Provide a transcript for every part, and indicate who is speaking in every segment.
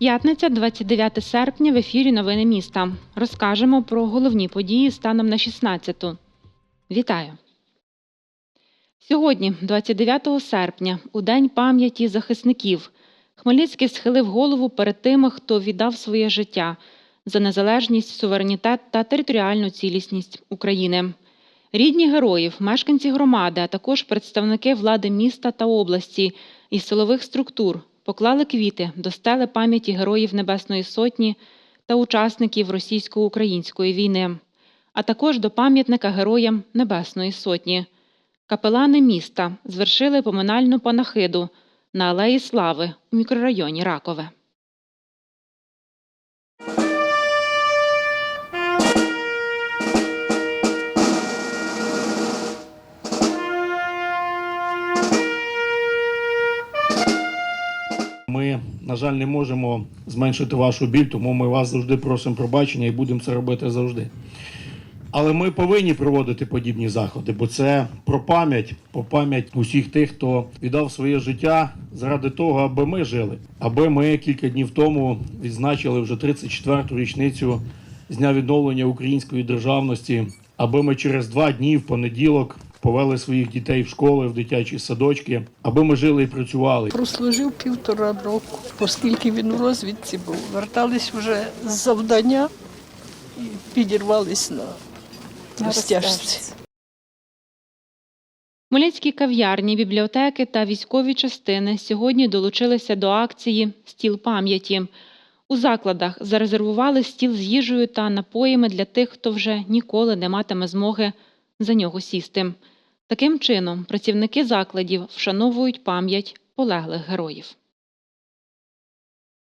Speaker 1: П'ятниця, 29 серпня, в ефірі Новини міста. Розкажемо про головні події станом на 16-ту. Вітаю! Сьогодні, 29 серпня, у День пам'яті захисників, Хмельницький схилив голову перед тими, хто віддав своє життя за незалежність, суверенітет та територіальну цілісність України. Рідні героїв, мешканці громади, а також представники влади міста та області і силових структур поклали квіти до стели пам'яті героїв Небесної Сотні та учасників російсько-української війни, а також до пам'ятника героям Небесної Сотні. Капелани міста звершили поминальну панахиду на Алеї Слави у мікрорайоні Ракове.
Speaker 2: Ми, на жаль, не можемо зменшити вашу біль, тому ми вас завжди просимо пробачення і будемо це робити завжди. Але ми повинні проводити подібні заходи, бо це про пам'ять, про пам'ять усіх тих, хто віддав своє життя заради того, аби ми жили. Аби ми кілька днів тому відзначили вже 34-ту річницю з дня відновлення української державності, аби ми через два дні в понеділок повели своїх дітей в школи, в дитячі садочки, аби ми жили і працювали.
Speaker 3: Прослужив півтора року, оскільки він у розвідці був. Вертались вже з завдання і підірвались на, на стяжці.
Speaker 1: Хмельницькі кав'ярні, бібліотеки та військові частини сьогодні долучилися до акції Стіл пам'яті. У закладах зарезервували стіл з їжею та напоями для тих, хто вже ніколи не матиме змоги за нього сісти. Таким чином, працівники закладів вшановують пам'ять полеглих героїв.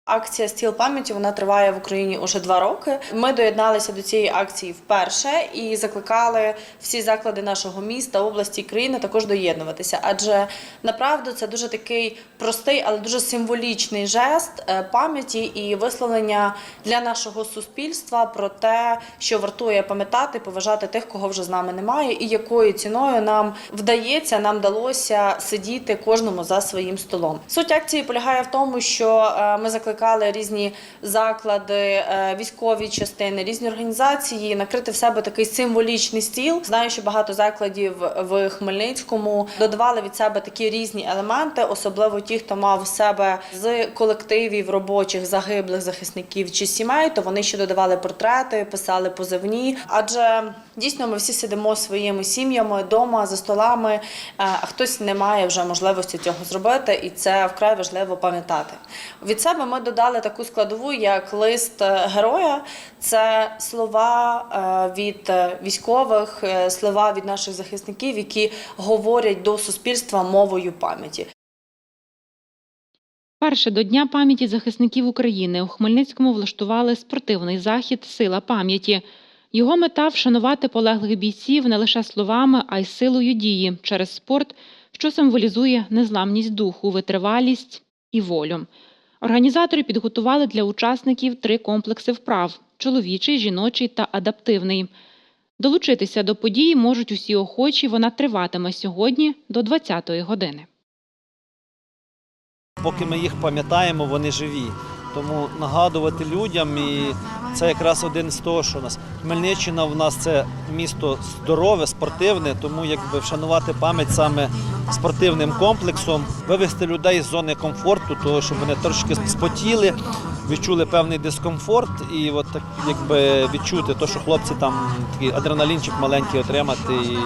Speaker 4: Акція Стіл пам'яті вона триває в Україні уже два роки. Ми доєдналися до цієї акції вперше і закликали всі заклади нашого міста, області, країни також доєднуватися. Адже направду це дуже такий простий, але дуже символічний жест е, пам'яті і висловлення для нашого суспільства про те, що вартує пам'ятати, поважати тих, кого вже з нами немає, і якою ціною нам вдається, нам вдалося сидіти кожному за своїм столом. Суть акції полягає в тому, що е, ми закликали різні заклади, е, військові частини, різні організації накрити в себе такий символічний стіл. Знаю, що багато закладів в Хмельницькому додавали від себе такі різні елементи, особливо ті, хто мав в себе з колективів робочих загиблих захисників чи сімей, то вони ще додавали портрети, писали позивні. Адже дійсно ми всі сидимо своїми сім'ями вдома за столами, е, а хтось не має вже можливості цього зробити, і це вкрай важливо пам'ятати. Від себе ми додали таку складову, як лист е, героя. Це слова е, від військових, слова від наших захисників, які говорять до суспільства мовою пам'яті.
Speaker 1: Перше до Дня пам'яті захисників України у Хмельницькому влаштували спортивний захід Сила пам'яті. Його мета вшанувати полеглих бійців не лише словами, а й силою дії через спорт, що символізує незламність духу, витривалість і волю. Організатори підготували для учасників три комплекси вправ: чоловічий, жіночий та адаптивний. Долучитися до події можуть усі охочі. Вона триватиме сьогодні до 20-ї години.
Speaker 5: Поки ми їх пам'ятаємо, вони живі. Тому нагадувати людям, і це якраз один з того, що у нас Хмельниччина в нас це місто здорове, спортивне, тому якби вшанувати пам'ять саме спортивним комплексом, вивести людей з зони комфорту, того, щоб вони трошки спотіли, відчули певний дискомфорт, і от так якби відчути, то, що хлопці там такий адреналінчик маленький отримати і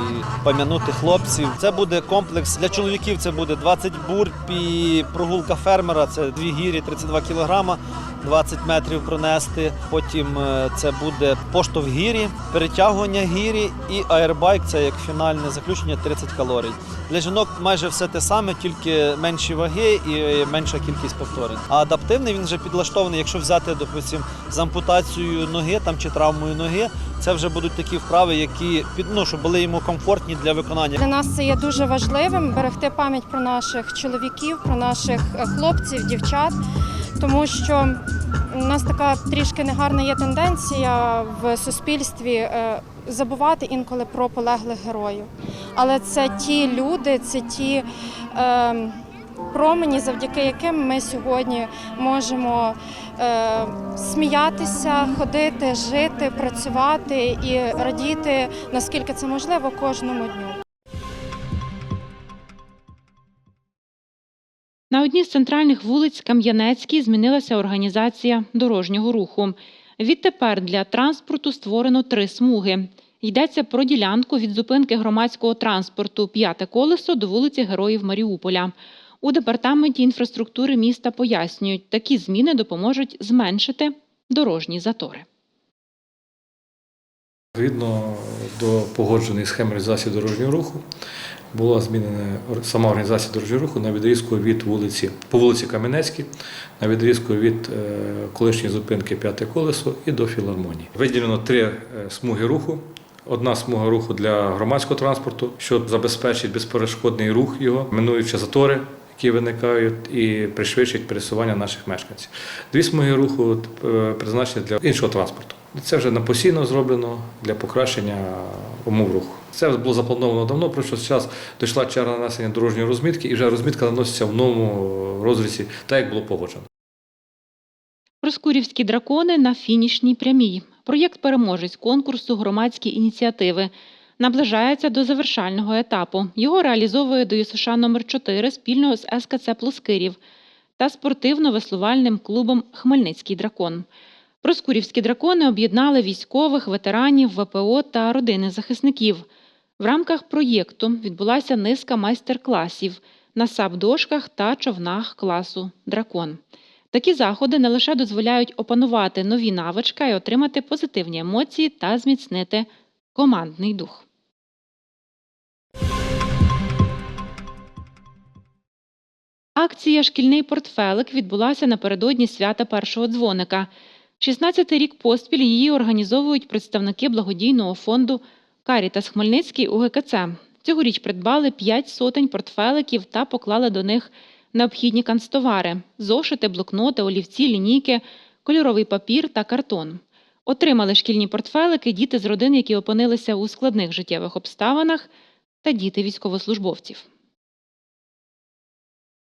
Speaker 5: пам'янути хлопців. Це буде комплекс для чоловіків. Це буде 20 бурп і прогулка фермера. Це дві гірі, 32 кілограма. 20 метрів пронести. Потім е, це буде поштовх гірі, перетягування гірі і аербайк це як фінальне заключення 30 калорій. Для жінок майже все те саме, тільки менші ваги і менша кількість повторень. А адаптивний він вже підлаштований, якщо взяти, допустим, з ампутацією ноги там чи травмою ноги, це вже будуть такі вправи, які ну, щоб були йому комфортні для виконання.
Speaker 6: Для нас це є дуже важливим берегти пам'ять про наших чоловіків, про наших е, хлопців, дівчат, тому що у нас така трішки негарна є тенденція в суспільстві е, забувати інколи про полеглих героїв. Але це ті люди, це ті. Е, промені, завдяки яким ми сьогодні можемо е, сміятися, ходити, жити, працювати і радіти, наскільки це можливо кожному дню.
Speaker 1: На одній з центральних вулиць Кам'янецькій змінилася організація дорожнього руху. Відтепер для транспорту створено три смуги. Йдеться про ділянку від зупинки громадського транспорту П'яте колесо до вулиці Героїв Маріуполя. У департаменті інфраструктури міста пояснюють, такі зміни допоможуть зменшити дорожні затори.
Speaker 7: Відповідно до погодженої схеми організації дорожнього руху була змінена сама організація дорожнього руху на відрізку від вулиці по вулиці Кам'янецькій, на відрізку від е, колишньої зупинки П'яте колесо і до філармонії. Виділено три е, смуги руху. Одна смуга руху для громадського транспорту, що забезпечить безперешкодний рух його, минуючи затори, які виникають, і пришвидшить пересування наших мешканців. Дві смуги руху е, призначені для іншого транспорту. Це вже на постійно зроблено для покращення умов руху. Це було заплановано давно, просто зараз дійшла черга нанесення дорожньої розмітки, і вже розмітка наноситься в новому розрізі, так як було погоджено.
Speaker 1: Проскурівські дракони на фінішній прямій. Проєкт переможець конкурсу громадські ініціативи. Наближається до завершального етапу. Його реалізовує ДЮСШ номер 4 спільно з СКЦ Плоскирів та спортивно-веслувальним клубом Хмельницький дракон. Проскурівські дракони об'єднали військових, ветеранів, ВПО та родини захисників. В рамках проєкту відбулася низка майстер-класів на сап-дошках та човнах класу Дракон. Такі заходи не лише дозволяють опанувати нові навички, й отримати позитивні емоції та зміцнити командний дух. Акція Шкільний портфелик відбулася напередодні свята першого дзвоника. 16-й рік поспіль її організовують представники благодійного фонду Карітас Хмельницький УГКЦ. Цьогоріч придбали 5 сотень портфеликів та поклали до них необхідні канцтовари – зошити, блокноти, олівці, лінійки, кольоровий папір та картон. Отримали шкільні портфелики діти з родин, які опинилися у складних життєвих обставинах, та діти військовослужбовців.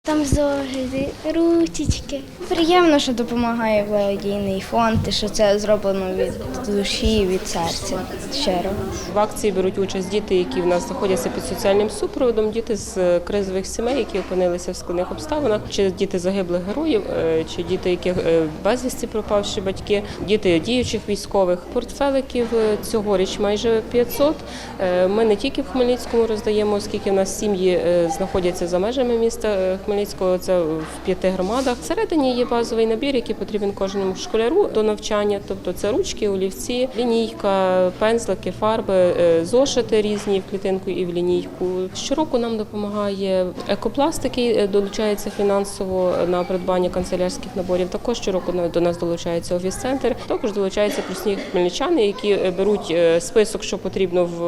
Speaker 8: Там зошити, ручечки. Приємно, що допомагає благодійний фонд, і що це зроблено від душі, від серця. Щиро.
Speaker 9: В акції беруть участь діти, які в нас знаходяться під соціальним супроводом, діти з е, кризових сімей, які опинилися в складних обставинах, чи діти загиблих героїв, е, чи діти, яких е, безвісті пропавші батьки, діти діючих військових. Портфеликів цьогоріч майже 500. Е, Ми не тільки в Хмельницькому роздаємо, оскільки в нас сім'ї знаходяться за межами міста е, Хмельницького. Це в п'яти громадах. Всередині є базовий набір, який потрібен кожному школяру до навчання. Тобто це ручки, олівці, лінійка, пензлики, фарби, е, зошити різні в клітинку і в лінійку. Щороку нам допомагає екопласт, який е, долучається фінансово на придбання канцелярських наборів. Також щороку до нас долучається офіс-центр. Також долучаються прості хмельничани, які е, беруть список, що потрібно в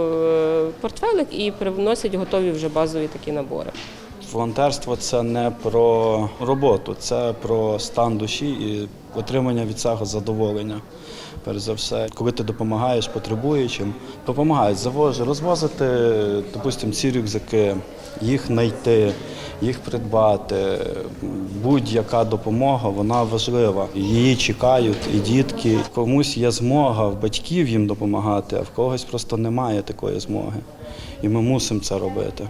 Speaker 9: портфелик, і привносять готові вже базові такі набори.
Speaker 10: Волонтерство це не про роботу, це про стан душі і отримання від цього задоволення. Перш за все, коли ти допомагаєш потребуючим, допомагають завози, розвозити, допустимо, ці рюкзаки, їх знайти, їх придбати. Будь-яка допомога, вона важлива. Її чекають і дітки. Комусь є змога в батьків їм допомагати, а в когось просто немає такої змоги. І ми мусимо це робити.